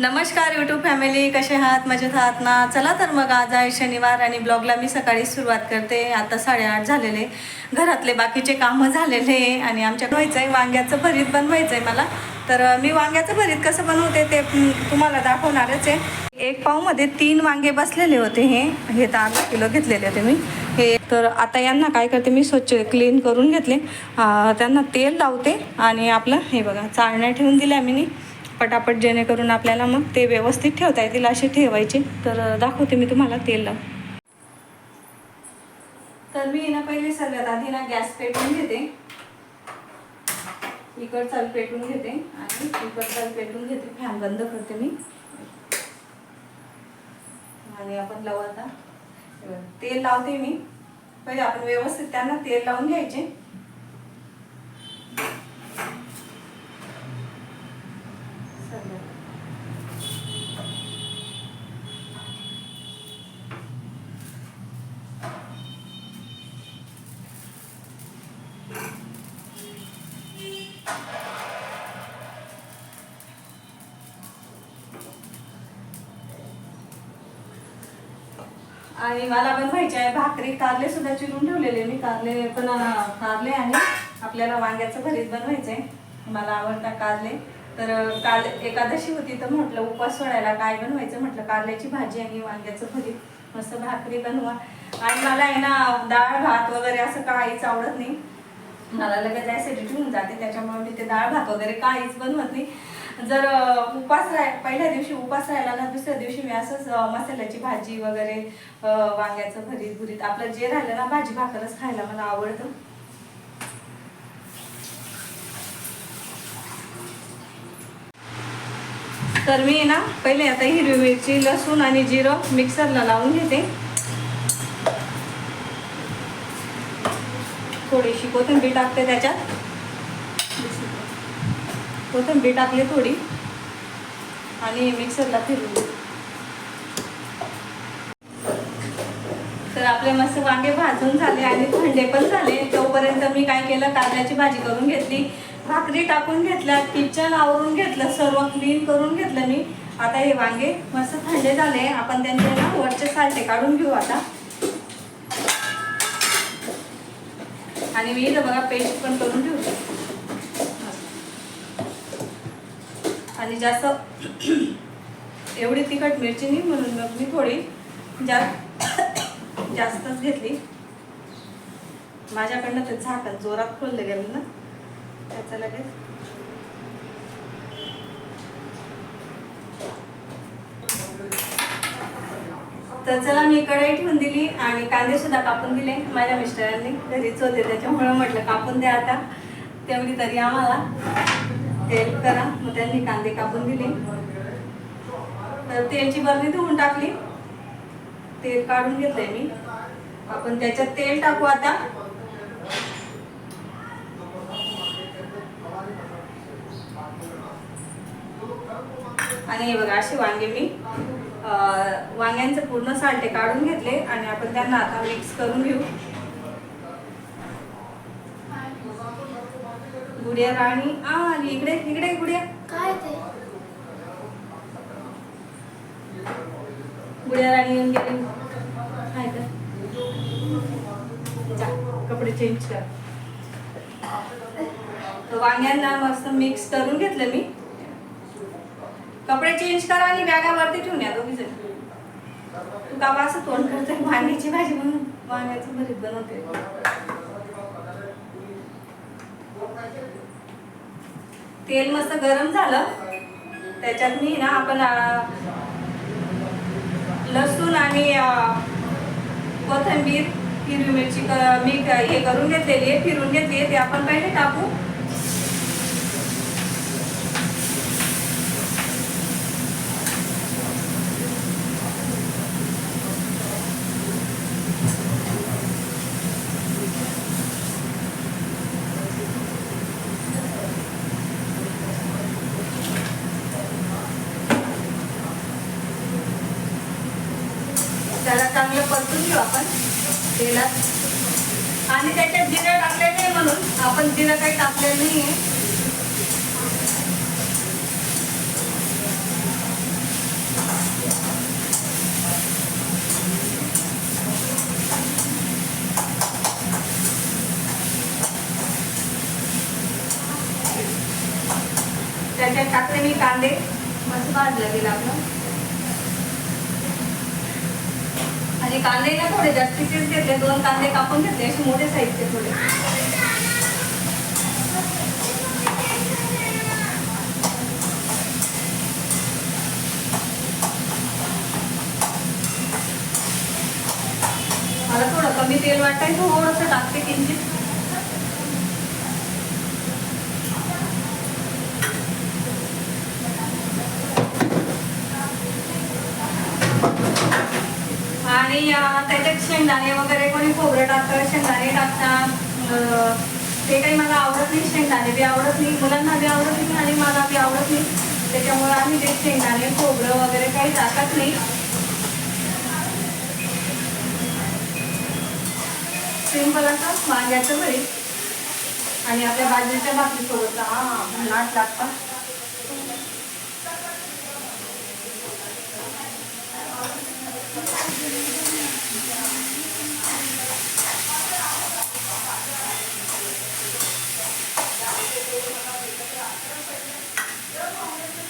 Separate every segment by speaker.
Speaker 1: नमस्कार YouTube family कसे आहात? मजेत आहात ना? चला तर मग आज आहे शनिवार आणि ब्लॉगला मी सकाळी सुरुवात करते. आता साडेआठ झालेले. घरातले बाकीचे कामं झालेले आणि आमच्या व्हायचं आहे वांग्याचं भरीत बनवायचं आहे मला. तर मी वांग्याचं भरीत कसं बनवते ते तुम्हाला दाखवणारच आहे. एक पावमध्ये तीन वांगे बसलेले होते हे. हे तर अर्धा किलो घेतलेले होते मी. हे तर आता यांना काय करते मी स्वच्छ क्लीन करून घेतले. त्यांना तेल लावते आणि आपलं हे बघा चाळण्या ठेवून दिल्या मी. पटापट जेणेकरून आपल्याला मग ते व्यवस्थित ठेवता येतील असे ठेवायचे. तर दाखवते मी तुम्हाला तेल लावून तर मी ना पहिले सगळ्यात आधी ना गॅस पेटवून घेते. इकडचा पेटून घेते आणि इकडचा पेटून घेते. फॅन बंद करते मी. आणि आपण लावू आता. तेल लावते मी. पहिले आपण व्यवस्थित त्यांना तेल लावून घ्यायचे. आणि मला पण व्हायचे आहे भाकरी कारले सुद्धा चिरून ठेवलेले मी. कारले पण कारले आणि आपल्याला वांग्याचं भरीत आहे मला आवडता कारले. तर काल एकादशी होती तर म्हटलं उपवास सोडायला काय बनवायचं? म्हटलं कारल्याची भाजी आणि वांग्याचं भरीत. मस्त भाकरी बनवा. आणि मला आहे ना डाळ भात वगैरे असं काहीच आवडत नाही. मला लगेच ऍसिडिटी होऊन जाते. त्याच्यामुळे मी ते डाळ भात वगैरे काहीच बनवत नाही. जर उपास राह पहिल्या दिवशी उपास राहिला ना दुसऱ्या दिवशी मी असंच मसाल्याची भाजी वगैरे वांग्याचं भरीत भुरीत आपलं जे राहिलं ना भाजी भाकरच खायला मला आवडतं. तर मी ना पहिले आता हिरवी मिरची लसूण आणि जिरं मिक्सरला लावून घेते. थोडीशी कोथिंबीर टाकते त्याच्यात. कोथिंबीर टाकली थोडी आणि मिक्सरला फिरवून तर आपले मस्त वांगे भाजून झाले आणि थंडे पण झाले. तोपर्यंत मी काय केलं? कारल्याची भाजी करून घेतली. भाकरी टाकून घेतल्या किचन आवरून घेतलं सर्व क्लीन करून घेतलं मी. आता हे वांगे मस्त थंडे झाले. आपण त्यांचे ना वरचे सालटे काढून घेऊ आता. आणि मी इथं बघा पेस्ट पण करून ठेवते. आणि जास्त एवढी तिखट मिरची नाही म्हणून मग मी थोडी जास्त जास्तच घेतली. माझ्याकडनं ते झाकण जोरात खोललं गेलं ना त्याचं लगेच. तर चला मी कढाई ठेवून दिली आणि कांदे सुद्धा कापून दिले माझ्या मिस्टरांनी. घरीच होते त्याच्यामुळे म्हटलं कापून द्या आता. तेवढी तरी आम्हाला. हेल्प करा मग त्यांनी कांदे कापून दिले. तर तेलची बरणी धुवून टाकली. तेल काढून घेतलंय मी. आपण त्याच्यात तेल टाकू आता. आणि हे बघा असे वांगे मी वांग्यांचं वांग्यांचे पूर्ण सालटे काढून घेतले आणि आपण त्यांना आता मिक्स करून घेऊ. गुडिया राणी. आ आली इकडे इकडे गुडिया
Speaker 2: काय ते?
Speaker 1: गुडिया राणी येऊन गेली. हाय का? जा कपडे चेंज कर. तर वांग्यांना मस्त मिक्स करून घेतलं मी. कपडे चेंज करा आणि बॅगावरती ठेवून या दोघी जण. तू का असं तोंड करते वांग्याची भाजी म्हणून. वांग्याचं भरीत बनवते तेल मस्त गरम झालं. त्याच्यात मी ना आपण लसूण आणि कोथिंबीर हिरवी मिरची क- मी हे करून घेतलेली आहे. फिरून घेतली आहे. ते आपण पहिले टाकू. त्याला चांगलं परतून घेऊ आपण. तेलात आणि त्याच्यात जिरं टाकलेलं नाही म्हणून आपण जिरं काही टाकलेलं नाही आहे त्याच्यात टाकले मी कांदे मस्त भाजला गेला आपलं आणि कांदे ना थोडे जास्तीचेच घेतले दोन कांदे कापून घेतले असे मोठे साईजचे थोडे. मला थोडं कमी तेल वाटतंय थोडंसं टाकते किंचित. आणि त्याच्यात शेंगदाणे वगैरे कोणी खोबरं टाकतं शेंगदाणे टाकतात. ते काही मला आवडत नाही शेंगदाणे बी आवडत नाही मुलांना बी आवडत नाही आणि मला बी आवडत नाही. त्याच्यामुळे आम्ही ते शेंगदाणे खोबरं वगैरे काही टाकत नाही. सिंपल असं वांग्याचं घरी आणि आपल्या बाजरीच्या भाकरी सोबत हा भन्नाट you.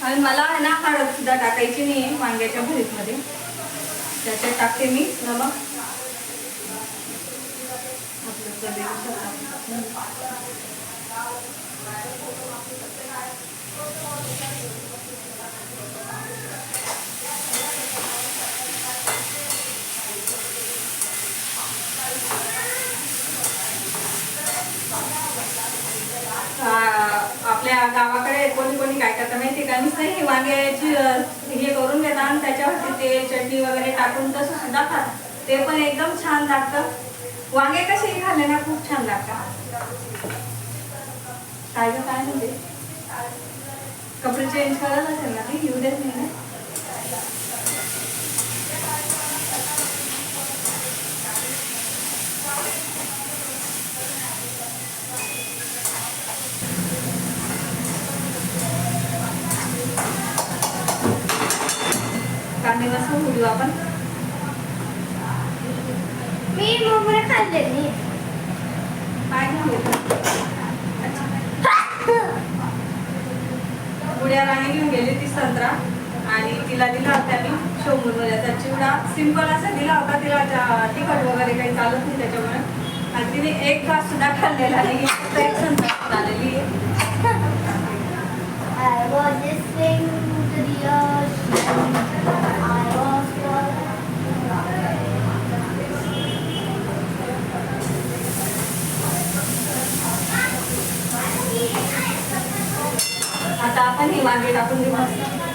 Speaker 1: आणि मला आहे ना हळद सुद्धा टाकायची नाही आहे वांग्याच्या भरीतमध्ये. त्याच्यात टाकते मी. नमक आपल्या गावाकडे कोणी कोणी काय करता माहिती का? नुसतं ही वांग्याची हे करून घेतात आणि त्याच्यावरती ते चटणी वगैरे टाकून तसं सुद्धा खात ते पण एकदम छान लागतं. वांगे कसे खाल्ले ना खूप छान लागतात. काय काय म्हणते? कपडे चेंज करत असेल ना येऊ देत नाही ना? कांदे मस्त उडू आपण.
Speaker 2: मी मोमरे खाल्ले नाही.
Speaker 1: काय उड्या राणी घेऊन गेली ती संत्रा. आणि तिला दिला होता मी शोमूरमध्ये चिवडा सिंपल असा दिला होता. तिला त्या- तिखट वगैरे काही चालत नाही त्याच्यामुळे. आणि तिने एक घास सुद्धा खाल्लेला नाही. फक्त एक संत्रा आलेली आहे. आता आपण ही वांगे टाकून देऊ मस्त.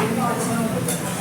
Speaker 1: इतकं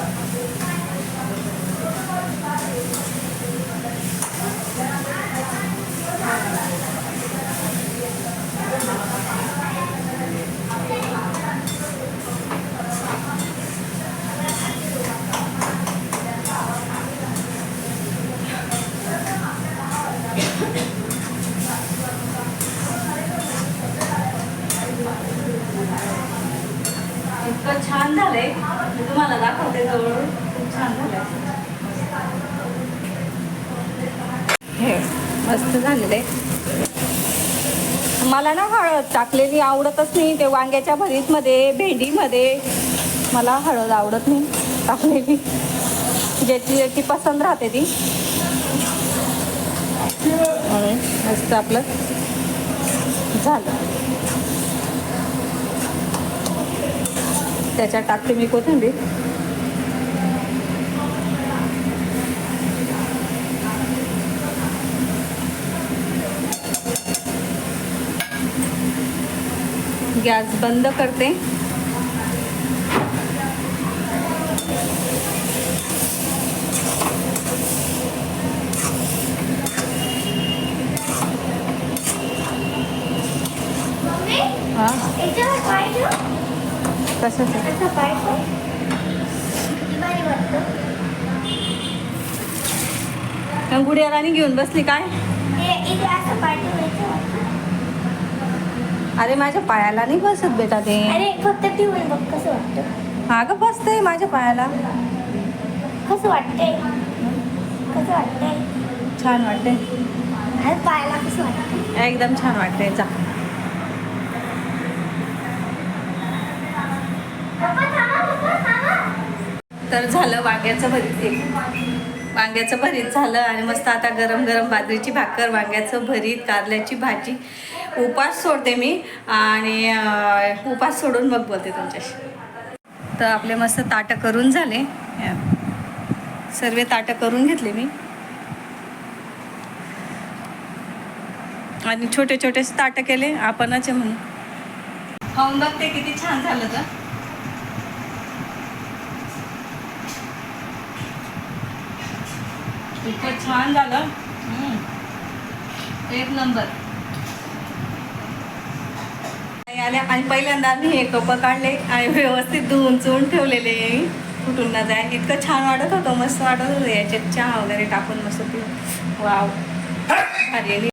Speaker 1: खूप छान हे मस्त झालेलं आहे मला ना हळद टाकलेली आवडतच नाही. ते वांग्याच्या भरीतमध्ये भेंडीमध्ये मला हळद आवडत नाही टाकलेली. ज्याची ज्याची पसंत राहते ती. म्हणून मस्त आपलं झालं. त्याच्यात टाकते मी कोथिंबीर. गॅस बंद करते. हां? कसं
Speaker 2: असं
Speaker 1: राणी घेऊन बसली काय
Speaker 2: हे इथे असं पाठी व्हायचं
Speaker 1: अरे माझ्या पायाला नाही बसत बेटा ते
Speaker 2: अरे फक्त ठेवून बघ कसं वाटतं?
Speaker 1: हा ग बसतंय माझ्या पायाला.
Speaker 2: कसं वाटतंय? कसं वाटतंय?
Speaker 1: छान वाटते
Speaker 2: अरे पायाला कसं वाटतं
Speaker 1: एकदम छान वाटते जा. तर झालं वांग्याचं भरीत एक वांग्याचं भरीत झालं आणि मस्त आता गरम गरम बाजरीची भाकर वांग्याचं भरीत कारल्याची भाजी. उपास सोडते मी आणि उपास सोडून मग बोलते तुमच्याशी. तर आपले मस्त ताटं करून झाले. सर्व ताटं करून घेतले मी. आणि छोटे छोटे ताटं केले आपणच आहे म्हणून. खाऊन बघते किती छान झालं तर. इतकं छान झालं. एक नंबर. आणि आणि पहिल्यांदा मी हे कप काढले आणि व्यवस्थित धुवून चुवून ठेवलेले. कुठून ना जाय. इतकं छान वाटत होतं. मस्त वाटत होतं. याच्यात चहा वगैरे टाकून मस्त पिऊन. वाव. अरे